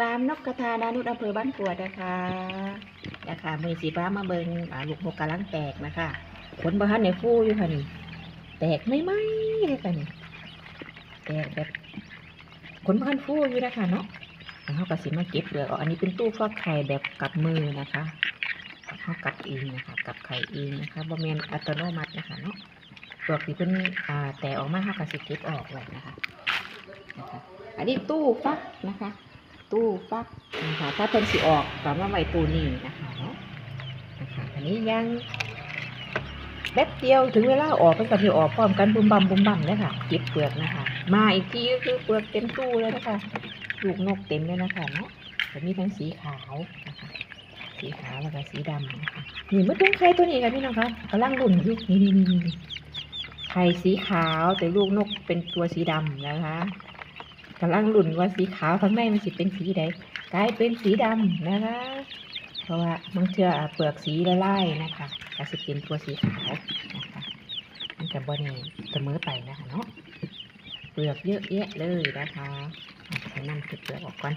ฟาร์มนกกระทานานุษอำเภอบ้านกวดนะคะนะคะมือสีฟ้ามาเบิงอ่าลูกนกกำลังแตกนะคะขนบะฮันในฟูอยู่ค่ะนี่แตกไม่ไหมเลยค่ะนี่แตกแบบขนบะฮันฟูอยู่นะคะเนาะแล้วเขาก็สิมาเก็บเปลือกออกอันนี้เป็นตู้ฟักไข่แบบกับมือนะคะเขากัดเองนะคะกับไข่เองนะคะบะเมนอัตโนมัตินะคะเนาะเปลือกที่เป็นอ่าแตกออกมาเขาก็สิเก็บออกไว้นะคะนะคะ อันนี้ตู้ฟักนะคะ ตู้ฟักนะคะถ้าเพิ่นสิออกก็มาไว้ตู้นี้นะคะนะคะอันนี้ยังแป๊บเดียวถึงเวลาออกเพิ่นก็สิออกพร้อมกันบุมบัมบุมบัมเลยค่ะเก็บเปลือกนะคะ มาอีกทีก็คือเปลือกเต็มตู้เลยนะคะลูกนกเต็มเลยนะคะเนาะจะมีทั้งสีขาวนะคะสีขาวแล้วก็สีดำนะคะนี่มาดูไข่ตัวนี้ค่ะพี่น้องคะกำลังหลุ่นอยู่นี่นี่นี่ไข่สีขาวแต่ลูกนกเป็นตัวสีดำนะคะ กำลังหลุ่นว่าสีขาวข้างในมันสิเป็นสีใดกลายเป็นสีดำนะคะ เพราะว่าบางเทื่อเปลือกสีละลายนะคะก็สิเป็นตัวสีขาวนะคะมันจะบนี่เสมอไปนะคะเนาะเปลือกเยอะแยะเลยนะคะใช้น้ำเก็บเปลือกออกก่อน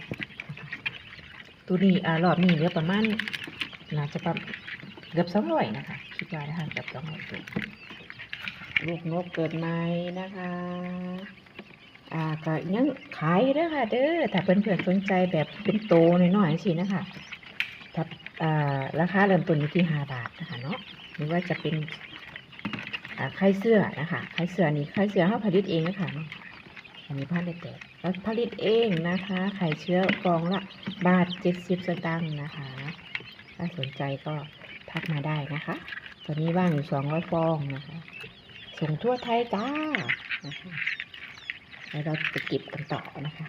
ตัวนี้อ่ารอบนี้เหลือประมาณน่าจะประมาณเกือบสองร้อยนะคะคิดว่านะคะเกือบสองร้อยตัวลูกนกเกิดใหม่นะคะ ก็ยังขายเด้อค่ะเด้อถ้าเพื่อนๆสนใจแบบเป็นโตหน่อยๆสินะคะถ้าราคาเริ่มต้นอยู่ที่ห้าบาทนะคะเนาะหรือว่าจะเป็นไข่เสื้อนะคะไข่เสื้อนี่ไข่เสื้อเขาผลิตเองนะคะเนาะอันนี้พันได้แต่แล้วผลิตเองนะคะไข่เชื้อฟองละบาทเจ็ดสิบสตางค์นะคะ ถ้าสนใจก็ทักมาได้นะคะ ตอนนี้ว่างอยู่สองร้อยฟองนะคะส่งทั่วไทยจ้านะคะ แล้วเราจะเก็บกันต่อนะคะ